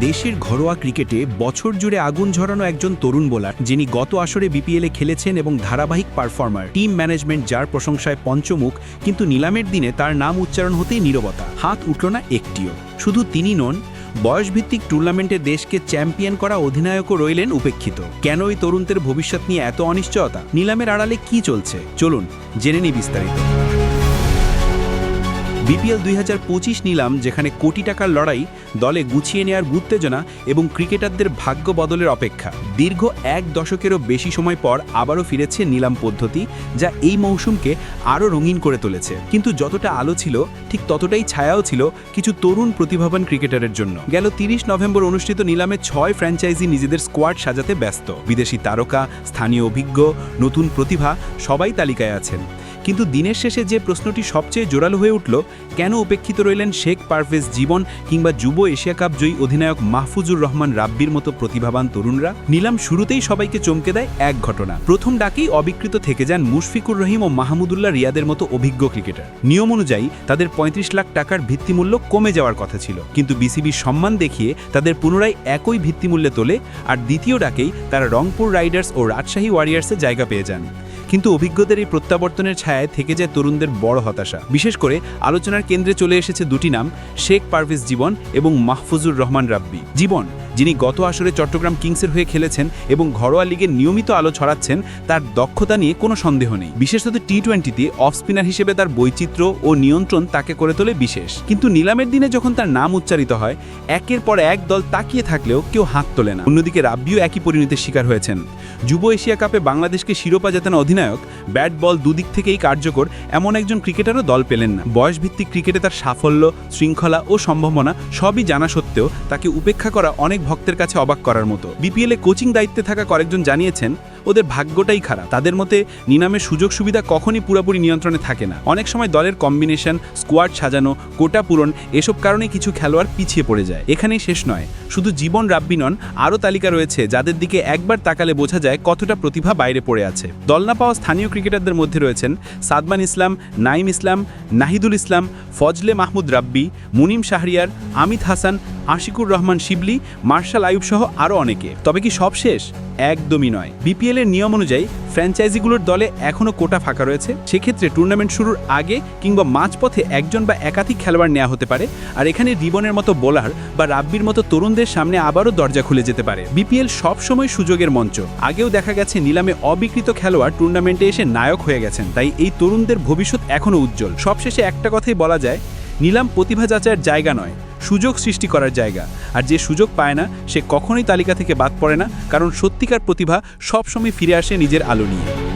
দেশের ঘরোয়া ক্রিকেটে বছর জুড়ে আগুন ঝরানো একজন তরুণ বোলার, যিনি গত আসরে বিপিএলে খেলেছেন এবং ধারাবাহিক পারফর্মার। টিম ম্যানেজমেন্ট যার প্রশংসায় পঞ্চমুখ, কিন্তু নিলামের দিনে তার নাম উচ্চারণ হতেই নীরবতা, হাত উঠল না একটিও। শুধু তিনি নন, বয়সভিত্তিক টুর্নামেন্টে দেশকে চ্যাম্পিয়ন করা অধিনায়কও রইলেন উপেক্ষিত। কেন ওই তরুণদের ভবিষ্যৎ নিয়ে এত অনিশ্চয়তা? নিলামের আড়ালে কি চলছে? চলুন জেনে নিই বিস্তারিত। বিপিএল দু হাজার পঁচিশ নিলাম, যেখানে কোটি টাকার লড়াই, দলে গুছিয়ে নেওয়ার উত্তেজনা এবং ক্রিকেটারদের ভাগ্য বদলের অপেক্ষা। দীর্ঘ এক দশকেরও বেশি সময় পর আবারও ফিরেছে নিলাম পদ্ধতি, যা এই মৌসুমকে আরও রঙিন করে তুলেছে। কিন্তু যতটা আলো ছিল, ঠিক ততটাই ছায়াও ছিল কিছু তরুণ প্রতিভাবান ক্রিকেটারের জন্য। গেল তিরিশ নভেম্বর অনুষ্ঠিত নিলামে ছয় ফ্র্যাঞ্চাইজি নিজেদের স্কোয়াড সাজাতে ব্যস্ত। বিদেশি তারকা, স্থানীয় অভিজ্ঞ, নতুন প্রতিভা, সবাই তালিকায় আছেন। কিন্তু দিনের শেষে যে প্রশ্নটি সবচেয়ে জোরালো হয়ে উঠল, কেন উপেক্ষিত রইলেন শেখ পারভেজ জীবন কিংবা যুব এশিয়া কাপ জয়ী অধিনায়ক মাহফুজুর রহমান রাব্বির মতো প্রতিভাবান তরুণরা? নিলাম শুরুতেই সবাইকে চমকে দেয় এক ঘটনা। প্রথম ডাকেই অবিকৃত থেকে যান মুশফিকুর রহিম ও মাহমুদুল্লাহ রিয়াদের মতো অভিজ্ঞ ক্রিকেটার। নিয়ম অনুযায়ী তাদের ৩৫ লাখ টাকার ভিত্তিমূল্য কমে যাওয়ার কথা ছিল। কিন্তু বিসিবির সম্মান দেখিয়ে তাদের পুনরায় একই ভিত্তিমূল্যে তোলে, আর দ্বিতীয় ডাকেই তারা রংপুর রাইডার্স ও রাজশাহী ওয়ারিয়ার্সে জায়গা পেয়ে যান। কিন্তু অভিজ্ঞদের এই প্রত্যাবর্তনের ছায়ায় থেকে যায় তরুণদের বড় হতাশা। বিশেষ করে আলোচনার কেন্দ্রে চলে এসেছে দুটি নাম, শেখ পারভেজ জীবন এবং মাহফুজুর রহমান রাব্বি। জীবন যিনি গত আসরে চট্টগ্রাম কিংসের হয়ে খেলেছেন এবং ঘরোয়া লিগে নিয়মিত আলো ছড়াচ্ছেন, তার দক্ষতা নিয়ে কোনো সন্দেহ নেই। বিশেষত টি টোয়েন্টিতে অফ স্পিনার হিসেবে তার বৈচিত্র্য ও নিয়ন্ত্রণ তাকে করে তোলে বিশেষ। কিন্তু নিলামের দিনে যখন তার নাম উচ্চারিত হয়, একের পর এক দল তাকিয়ে থাকলেও কেউ হাত তোলে না। অন্যদিকে রাব্বিও একই পরিণতির শিকার হয়েছেন। যুব এশিয়া কাপে বাংলাদেশকে শিরোপা জেতানো অধিনায়ক, ব্যাট বল দুদিক থেকেই কার্যকর এমন একজন ক্রিকেটারও দল পেলেন না। বয়সভিত্তিক ক্রিকেটে তার সাফল্য, শৃঙ্খলা ও সম্ভাবনা সবই জানা সত্ত্বেও তাকে উপেক্ষা করা অনেক ভক্তের কাছে অবাক করার মতো। বিপিএলে কোচিং দায়িত্বে থাকা কয়েকজন জানিয়েছেন ওদের ভাগ্যটাই খারাপ। তাদের মতে নিনামের সুযোগ সুবিধা কখনই পুরোপুরি নিয়ন্ত্রণে থাকে না। অনেক সময় দলের কম্বিনেশন, স্কোয়াড সাজানো, কোটা পূরণ, এসব কারণে কিছু খেলোয়াড় পিছিয়ে পড়ে যায়। এখানেই শেষ নয়। শুধু জীবন রাব্বি নন, আরও তালিকা রয়েছে যাদের দিকে একবার তাকালে বোঝা যায় কতটা প্রতিভা বাইরে পড়ে আছে। দল না পাওয়া স্থানীয় ক্রিকেটারদের মধ্যে রয়েছেন সাদমান ইসলাম নাইম ইসলাম, নাহিদুল ইসলাম, ফজলে মাহমুদ রাব্বি, মুনিম শাহরিয়ার, আমিত হাসান, আশিকুর রহমান শিবলি, মার্শাল আয়ুব সহ আরও অনেকে। তবে কি সব শেষ? একদমই নয়। বিপিএল এর নিয়ম অনুযায়ী ফ্র্যাঞ্চাইজিগুলোর দলে এখনও কোটা ফাঁকা রয়েছে। সেক্ষেত্রে টুর্নামেন্ট শুরুর আগে কিংবা মাঝপথে একজন বা একাধিক খেলোয়াড় নেওয়া হতে পারে। আর এখানে রিবনের মতো বোলার বা রাব্বির মতো তরুণদের সামনে আবারও দরজা খুলে যেতে পারে। বিপিএল সবসময় সুযোগের মঞ্চ। আগেও দেখা গেছে নিলামে অবিকৃত খেলোয়াড় টুর্নামেন্টে এসে নায়ক হয়ে গেছেন। তাই এই তরুণদের ভবিষ্যৎ এখনও উজ্জ্বল। সবশেষে একটা কথাই বলা যায়, নিলাম প্রতিভা যাচাইয়ের জায়গা নয়। সুযোগ সৃষ্টি করার জায়গা। আর যে সুযোগ পায় না, সে কখনোই তালিকা থেকে বাদ পড়ে না, কারণ সত্যিকার প্রতিভা সবসময় ফিরে আসে নিজের আলো নিয়ে।